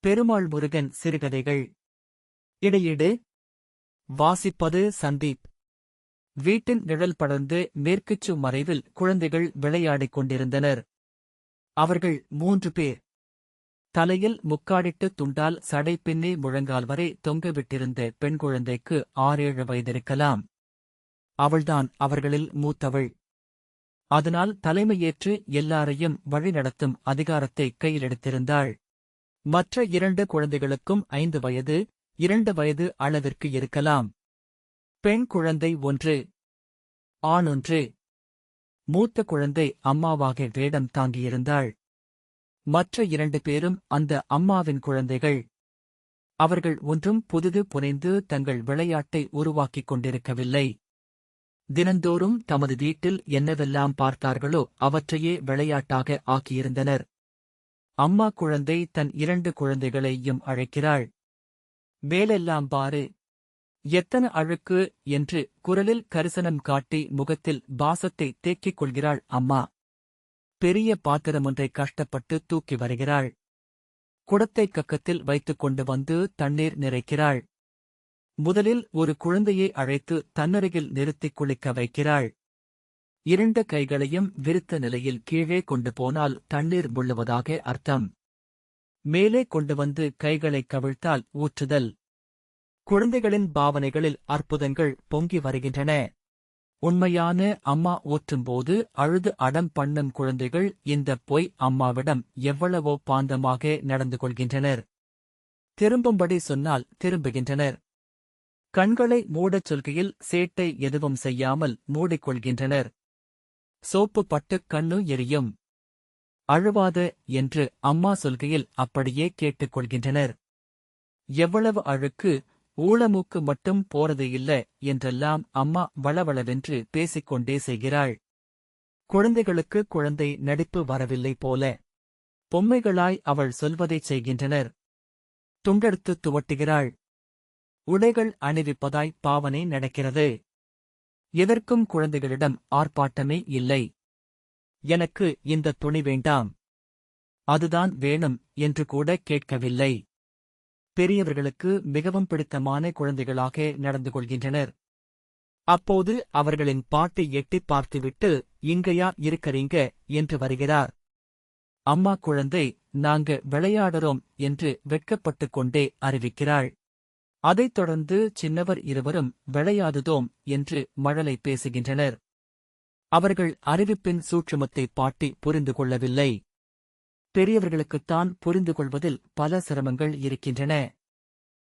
பெருமாள் முருகன் சிறுகதைகள். இடையீடு. வாசிப்பது சந்தீப். வீட்டின் நிழல் படர்ந்து மேற்குச்சு மறைவில் குழந்தைகள் விளையாடிக் கொண்டிருந்தனர். அவர்கள் மூன்று பேர். தலையில் முக்காடிட்டு துண்டால் சடை பின்னே முழங்கால் வரை தொங்கவிட்டிருந்த பெண் குழந்தைக்கு ஆறேழு வயதிருக்கலாம். அவள்தான் அவர்களில் மூத்தவள். அதனால் தலைமையேற்று எல்லாரையும் வழிநடத்தும் அதிகாரத்தை கையிலெடுத்திருந்தாள். மற்ற இரண்டு குழந்தைகளுக்கும் ஐந்து வயது இரண்டு வயது அளவிற்கு இருக்கலாம். பெண் குழந்தை ஒன்று ஆணொன்று மூத்த குழந்தை அம்மாவாக வேடம் தாங்கியிருந்தாள். மற்ற இரண்டு பேரும் அந்த அம்மாவின் குழந்தைகள். அவர்கள் ஒன்றும் புதிது புனைந்து தங்கள் விளையாட்டை உருவாக்கிக் கொண்டிருக்கவில்லை. தினந்தோறும் தமது வீட்டில் என்னவெல்லாம் பார்த்தார்களோ அவற்றையே விளையாட்டாக ஆக்கியிருந்தனர். அம்மா குழந்தை தன் இரண்டு குழந்தைகளையும் அழைக்கிறாள். வேலெல்லாம் பாரு. எத்தன அழுக்கு என்று குரலில் கரிசனம் காட்டி முகத்தில் பாசத்தை தேக்கிக் கொள்கிறாள் அம்மா. பெரிய பாத்திரமொன்றை கஷ்டப்பட்டு தூக்கி வருகிறாள். குடத்தை கக்கத்தில் வைத்துக் கொண்டு வந்து தண்ணீர் நிறைக்கிறாள். முதலில் ஒரு குழந்தையை அழைத்து தன்னருகில் நிறுத்திக் குளிக்க வைக்கிறாள். இரண்டு கைகளையும் விரித்த நிலையில் கீழே கொண்டு போனால் தண்ணீர் முள்ளுவதாக அர்த்தம். மேலே கொண்டு வந்து கைகளை கவிழ்த்தால் ஊற்றுதல். குழந்தைகளின் பாவனைகளில் அற்புதங்கள் பொங்கி வருகின்றன. உண்மையான அம்மா ஊற்றும்போது அழுது அடம் பண்ணும் குழந்தைகள் இந்த பொய் அம்மாவிடம் எவ்வளவோ பாந்தமாக நடந்து கொள்கின்றனர். திரும்பும்படி சொன்னால் திரும்புகின்றனர். கண்களை மூடச் சொல்கையில் சேட்டை எதுவும் செய்யாமல் மூடிக்கொள்கின்றனர். சோப்பு பட்டு கண்ணு எரியும். அழுவாத என்று அம்மா சொல்கையில் அப்படியே கேட்டுக்கொள்கின்றனர் எவ்வளவு அழுக்கு ஊளமூக்கு மட்டும் போறது இல்ல என்றெல்லாம் அம்மா வளவளவென்று பேசிக்கொண்டே செய்கிறாள். குழந்தைகளுக்கு குழந்தை நடிப்பு வரவில்லை போல. பொம்மைகளாய் அவள் சொல்வதைச் செய்கின்றனர். துண்டெடுத்து துவட்டுகிறாள். உடைகள் அணிவிப்பதாய் பாவனை நடக்கிறது. எதற்கும் குழந்தைகளிடம் ஆர்ப்பாட்டமே இல்லை. எனக்கு இந்த துணி வேண்டாம். அதுதான் வேணும் என்று கூட கேட்கவில்லை. பெரியவர்களுக்கு மிகவும் பிடித்தமான குழந்தைகளாக நடந்து கொள்கின்றனர். அப்போது அவர்களின் பாட்டி எட்டிப் பார்த்துவிட்டு இங்கயா இருக்கறீங்க என்று வருகிறார். அம்மா குழந்தை நாங்க விளையாடுறோம் என்று வெட்கப்பட்டுக் கொண்டே அறிவிக்கிறாள். அதைத் தொடர்ந்து சின்னவர் இருவரும் விளையாதுதோம் என்று மழலை பேசுகின்றனர். அவர்கள் அறிவிப்பின் சூட்சுமத்தை பாட்டி புரிந்து கொள்ளவில்லை. பெரியவர்களுக்குத்தான் புரிந்து கொள்வதில் பல சிரமங்கள் இருக்கின்றன.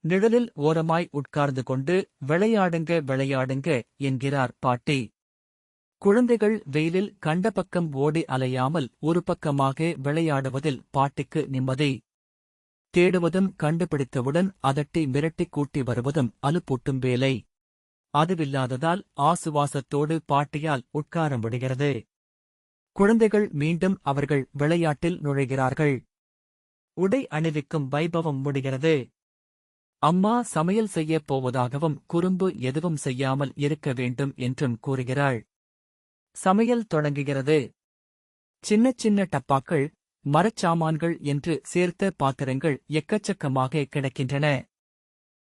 நிழலில் ஓரமாய் உட்கார்ந்து கொண்டு விளையாடுங்க விளையாடுங்க என்கிறார் பாட்டி. குழந்தைகள் வெயிலில் கண்ட பக்கம் ஓடி அலையாமல் ஒரு பக்கமாக விளையாடுவதில் பாட்டிக்கு நிம்மதி. தேடுவதும் கண்டுபிடித்தவுடன் அதட்டி மிரட்டி கூட்டி வருவதும் அலுப்பூட்டும் வேலை. அதுவில்லாததால் ஆசுவாசத்தோடு பாட்டியால் உட்கார முடிகிறது குழந்தைகள் மீண்டும் அவர்கள் விளையாட்டில் நுழைகிறார்கள். உடை அணிவிக்கும் வைபவம் முடிகிறது. அம்மா சமையல் செய்யப் போவதாகவும் குறும்பு எதுவும் செய்யாமல் இருக்க வேண்டும் என்றும் கூறுகிறாள். சமையல் தொடங்குகிறது. சின்ன சின்ன டப்பாக்கள் மரச்சாமான்கள் என்று சேர்த்த பாத்திரங்கள் எக்கச்சக்கமாக கிடக்கின்றன.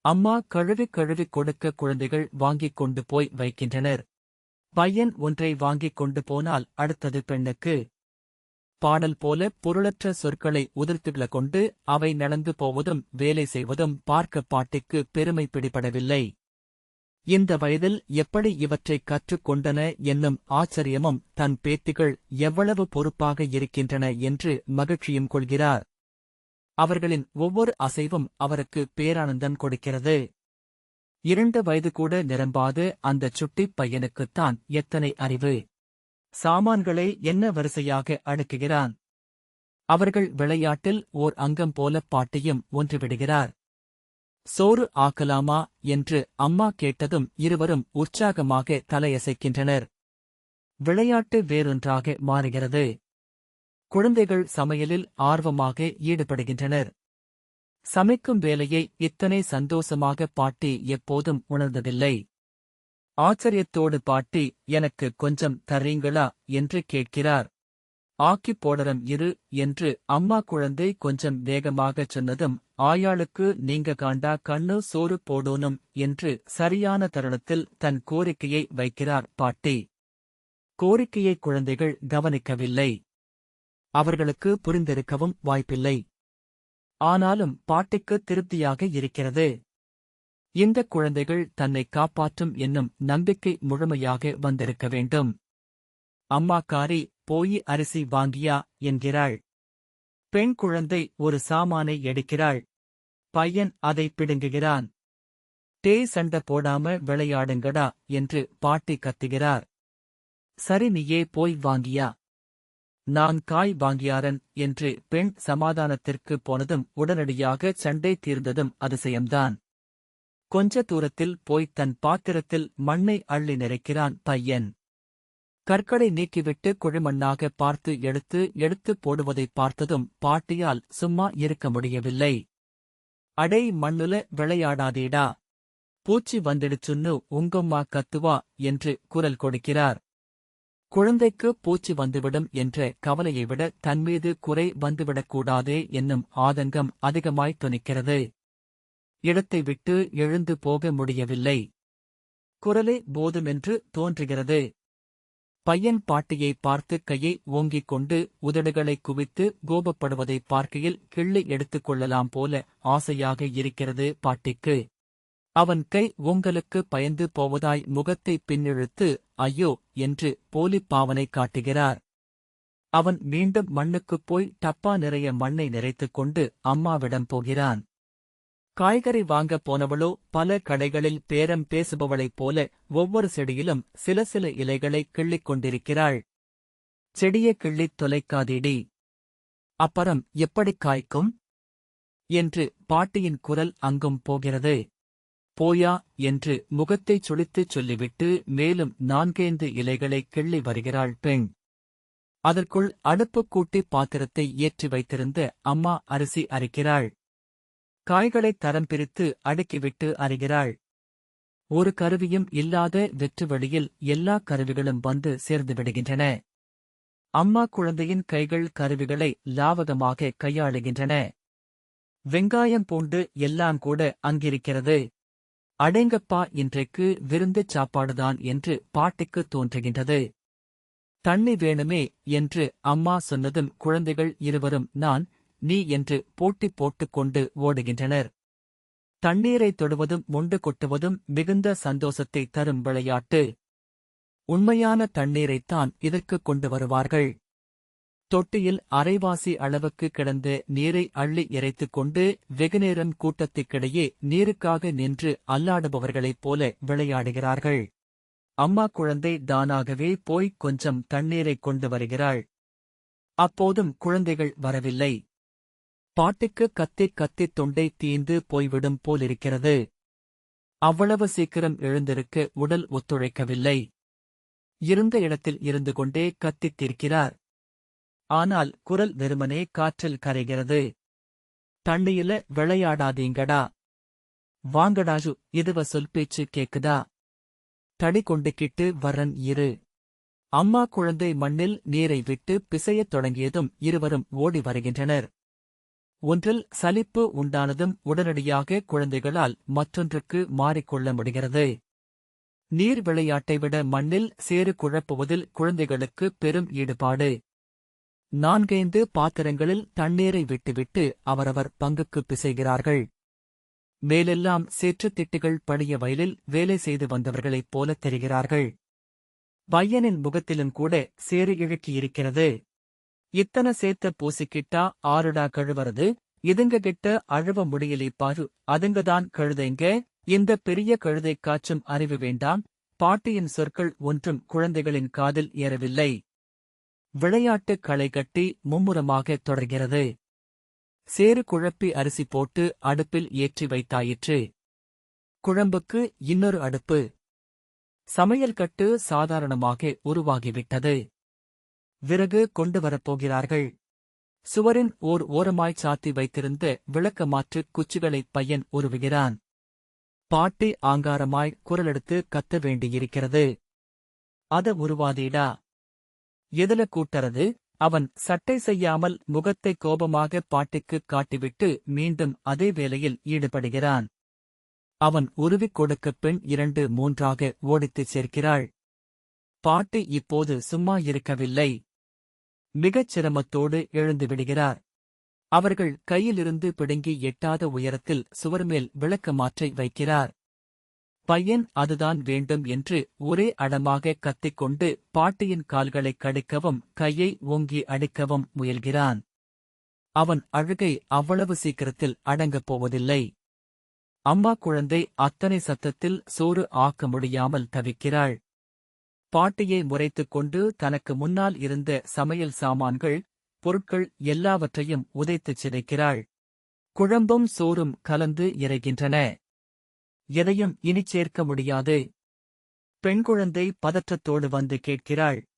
அம்மா கழுவி கழுவி கொடுக்க குழந்தைகள் வாங்கிக் கொண்டு போய் வைக்கின்றனர். பையன் ஒன்றை வாங்கிக் கொண்டு போனால் அடுத்தது பெண்ணுக்கு. பாடல் போல பொருளற்ற சொற்களை உதிர்த்துள்ள கொண்டு அவை நடந்து போவதும் வேலை செய்வதும் பார்க்க பாட்டிக்கு பெருமை பிடிபடவில்லை. இந்த வயதில் எப்படி இவற்றைக் கற்றுக்கொண்டன என்னும் ஆச்சரியமும் தன் பேத்திகள் எவ்வளவு பொறுப்பாக இருக்கின்றன என்று மகிழ்ச்சியும் கொள்கிறார். அவர்களின் ஒவ்வொரு அசைவும் அவருக்கு பேரானந்தம் கொடுக்கிறது. இரண்டு வயது கூட நிரம்பாது அந்த சுட்டிப் பையனுக்குத்தான் எத்தனை அறிவு. சாமான்களை என்ன வரிசையாக அடுக்குகிறான். அவர்கள் விளையாட்டில் ஓர் அங்கம் போல பாட்டியும் ஒன்றுவிடுகிறார். சோறு ஆக்கலாமா என்று அம்மா கேட்டதும் இருவரும் உற்சாகமாக தலையசைக்கின்றனர். விளையாட்டு வேறொன்றாக மாறுகிறது. குழந்தைகள் சமையலில் ஆர்வமாக ஈடுபடுகின்றனர். சமைக்கும் வேலையை இத்தனை சந்தோஷமாக பாட்டி எப்போதும் உணர்ந்ததில்லை. ஆச்சரியத்தோடு பாட்டி எனக்கு கொஞ்சம் தரீங்களா? என்று கேட்கிறார். ஆக்கிப் போடரம் இரு என்று அம்மா குழந்தை கொஞ்சம் வேகமாகச் சொன்னதும் ஆயாளுக்கு நீங்க காண்டா கண்ணு சோறு போடோனும் என்று சரியான தருணத்தில் தன் கோரிக்கையை வைக்கிறார் பாட்டி. கோரிக்கையை குழந்தைகள் கவனிக்கவில்லை. அவர்களுக்கு புரிந்திருக்கவும் வாய்ப்பில்லை. ஆனாலும் பாட்டிக்கு திருப்தியாக இருக்கிறது. இந்த குழந்தைகள் தன்னை காப்பாற்றும் என்னும் நம்பிக்கை முழுமையாக வந்திருக்க வேண்டும். அம்மாக்காரி போய் அரிசி வாங்கியா என்கிறாள். பெண் குழந்தை ஒரு சாமானை எடுக்கிறாள். பையன் அதை பிடுங்குகிறான். டே சண்டை போடாம விளையாடுங்கடா என்று பாட்டி கத்துகிறார். சரி நீயே போய் வாங்கியா. நான் காய் வாங்கியாரன் என்று பெண் சமாதானத்திற்கு போனதும் உடனடியாக சண்டை தீர்ந்ததும் அதிசயம்தான். கொஞ்ச தூரத்தில் போய் தன் பாத்திரத்தில் மண்ணை அள்ளி நிறைக்கிறான் பையன். கற்களை நீக்கிவிட்டு குழிமண்ணாக பார்த்து எடுத்து எடுத்து போடுவதை பார்த்ததும் பாட்டியால் சும்மா இருக்க முடியவில்லை. அடை மண்ணுல விளையாடாதேடா. பூச்சி வந்துடுச்சுன்னு உங்கம்மா கத்துவா என்று குரல் கொடுக்கிறார். குழந்தைக்கு பூச்சி வந்துவிடும் என்ற கவலையை விட தன்மீது குறை வந்துவிடக்கூடாதே என்னும் ஆதங்கம் அதிகமாய் துணிக்கிறது. இடத்தை விட்டு எழுந்து போக முடியவில்லை. குரலே போதுமென்று தோன்றுகிறது. பையன் பாட்டியை பார்த்து கையை ஓங்கிக் கொண்டு உதடுகளை குவித்து கோபப்படுவதை பார்க்கையில் கிள்ளி எடுத்துக் கொள்ளலாம் போல ஆசையாக இருக்கிறது பாட்டிக்கு. அவன் கை உங்களுக்கு பயந்து போவதாய் முகத்தை பின்னிழுத்து ஐயோ என்று போலிப் பாவனை காட்டுகிறார். அவன் மீண்டும் மண்ணுக்குப் போய் டப்பா நிறைய மண்ணை நிறைத்துக் கொண்டு அம்மாவிடம் போகிறான். காய்கறி வாங்கப் போனவளோ பல கடைகளில் பேரம் பேசுபவளைப் போல ஒவ்வொரு செடியிலும் சில சில இலைகளை கிள்ளிக் கொண்டிருக்கிறாள். செடியை கிள்ளித் தொலைக்காதீடி. அப்பறம் எப்படிக் காய்க்கும்? என்று பாட்டியின் குரல் அங்கும் போகிறது. போயா என்று முகத்தைச் சுழித்துச் சொல்லிவிட்டு மேலும் நான்கைந்து இலைகளை கிள்ளி வருகிறாள் பெண். அதற்குள் அடுப்புக்கூட்டி பாத்திரத்தை ஏற்றி வைத்திருந்த அம்மா அரிசி அரைக்கிறாள். காய்களைத் தரம் பிரித்து அடுக்கிவிட்டு அறிகிறாள். ஒரு கருவியும் இல்லாத வெற்று வழியில் எல்லா கருவிகளும் வந்து சேர்ந்து விடுகின்றன. அம்மா குழந்தையின் கைகள் கருவிகளை லாவகமாக கையாளுகின்றன. வெங்காயம் பூண்டு எல்லாம் கூட அங்கிருக்கிறது. அடேங்கப்பா இன்றைக்கு விருந்துச் சாப்பாடுதான் என்று பாட்டிக்கு தோன்றுகின்றது. தண்ணி வேணுமே என்று அம்மா சொன்னதும் குழந்தைகள் இருவரும் நான் நீ என்று போட்டி போட்டுக் கொண்டு ஓடுகின்றனர். தண்ணீரை தொடுவதும் மொண்டு கொட்டுவதும் மிகுந்த சந்தோஷத்தை தரும் விளையாட்டு. உண்மையான தண்ணீரைத்தான் இதற்கு கொண்டு வருவார்கள். தொட்டியில் அரைவாசி அளவுக்கு கிடந்த நீரை அள்ளி இறைத்துக் கொண்டு வெகுநேரம் கூட்டத்துக்கிடையே நீருக்காக நின்று அல்லாடுபவர்களைப் போல விளையாடுகிறார்கள். அம்மா குழந்தை தானாகவே போய் கொஞ்சம் தண்ணீரைக் கொண்டு வருகிறாள். அப்போதும் குழந்தைகள் வரவில்லை. பாட்டுக்கு கத்திக் கத்தித் தொண்டை தீந்து போய்விடும் போலிருக்கிறது. அவ்வளவு சீக்கிரம் எழுந்திருக்க உடல் ஒத்துழைக்கவில்லை. இருந்த இடத்தில் இருந்து கொண்டே கத்தித் தீர்க்கிறார். ஆனால் குரல் வெறுமனே காற்றில் கரைகிறது. தண்ணியில விளையாடாதீங்கடா. வாங்கடாஜு இதுவ சொல் பேச்சு கேக்குதா? தடி கொண்டுக்கிட்டு வரன் இரு. அம்மா குழந்தை மண்ணில் நீரை விட்டு பிசையத் தொடங்கியதும் இருவரும் ஓடி வருகின்றனர். ஒன்றில் சலிப்பு உண்டானதும் உடனடியாக குழந்தைகளால் மற்றொன்றுக்கு மாறிக்கொள்ள முடிகிறது. நீர் விளையாட்டை விட மண்ணில் சேறு குழப்புவதில் குழந்தைகளுக்கு பெரும் ஈடுபாடு. நான்கைந்து பாத்திரங்களில் தண்ணீரை விட்டுவிட்டு அவரவர் பங்குக்கு பிசைகிறார்கள். மேலெல்லாம் சேற்றுத் திட்டுகள் பணிய வயலில் வேலை செய்து வந்தவர்களைப் போலத் தெரிகிறார்கள். பையனின் முகத்திலும் கூட சேறு இழுக்கியிருக்கிறது. இத்தனை சேர்த்த பூசிக்கிட்டா ஆறுடா கழுவறது? இதுங்க கிட்ட அழுவ முடியலை பாரு அதுங்கதான் கழுதைங்க. இந்த பெரிய கழுதை காச்சும் அறிவு வேண்டாம். பாட்டியின் சொற்கள் ஒன்றும் குழந்தைகளின் காதில் ஏறவில்லை. விளையாட்டு களை கட்டி மும்முரமாக தொடர்கிறது. சேறு குழப்பி அரிசி போட்டு அடுப்பில் ஏற்றி வைத்தாயிற்று. குழம்புக்கு இன்னொரு அடுப்பு. சமையல் கட்டு சாதாரணமாக உருவாகிவிட்டது. விறகு கொண்டு வரப்போகிறார்கள் சுவரின் ஓர் ஓரமாய்ச் சாத்தி வைத்திருந்த விளக்க மாற்று குச்சிகளைப் பையன் உருவுகிறான். பாட்டி ஆங்காரமாய் குரலெடுத்து கத்த வேண்டியிருக்கிறது. அத உருவாதீடா. எதில கூட்டறது? அவன் சட்டை செய்யாமல் முகத்தை கோபமாக பாட்டிக்கு காட்டிவிட்டு மீண்டும் அதே வேலையில் ஈடுபடுகிறான். அவன் உருவிக் கொடுக்க பெண் இரண்டு மூன்றாக ஓடித்துச் சேர்க்கிறாள். பாட்டி இப்போது சும்மா இருக்கவில்லை. மிகச் சிரமத்தோடு எழுந்து விடுகிறார். அவர்கள் கையிலிருந்து பிடுங்கி எட்டாத உயரத்தில் சுவர்மேல் விளக்க மாற்றை வைக்கிறார். பையன் அதுதான் வேண்டும் என்று ஒரே அடமாக கத்திக்கொண்டு பாட்டியின் கால்களைக் கடிக்கவும் கையை ஓங்கி அடிக்கவும் முயல்கிறான். அவன் அழுகை அவ்வளவு சீக்கிரத்தில் அடங்கப் போவதில்லை. அம்மா குழந்தை அத்தனை சத்தத்தில் சோறு ஆக்க முடியாமல் தவிக்கிறாள். பாட்டியை முறைத்துக் கொண்டு தனக்கு முன்னால் இருந்த சமையல் சாமான்கள் பொருட்கள் எல்லாவற்றையும் உதைத்துச் சிதைக்கிறாள். குழம்பும் சோறும் கலந்து இறைகின்றன. எதையும் இனிச் சேர்க்க முடியாது. பெண் குழந்தை பதற்றத்தோடு வந்து கேட்கிறாள்.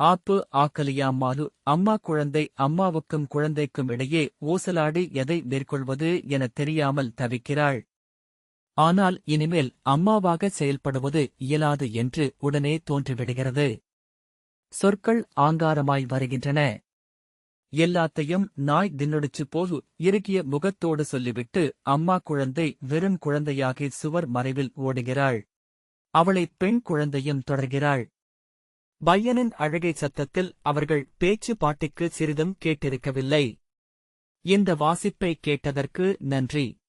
ஆப்பு ஆக்கலியாம்மாலு அம்மா குழந்தை அம்மாவுக்கும் குழந்தைக்கும் இடையே ஊசலாடி எதை மேற்கொள்வது எனத் தெரியாமல் தவிக்கிறாள். ஆனால் இனிமேல் அம்மாவாக செயல்படுவது இயலாது என்று உடனே தோன்றிவிடுகிறது. சொற்கள் ஆங்காரமாய் வருகின்றன. எல்லாத்தையும் நாய் தின்னடிச்சு போது இறுகிய முகத்தோடு சொல்லிவிட்டு அம்மா குழந்தை வெறும் குழந்தையாகி சுவர் மறைவில் ஓடுகிறாள். அவளை பெண் குழந்தையும் தொடர்கிறாள். பையனின் அழகை சத்தத்தில் அவர்கள் பேச்சு பாட்டுக்கு சிறிதும் கேட்டிருக்கவில்லை. இந்த வாசிப்பை கேட்டதற்கு நன்றி.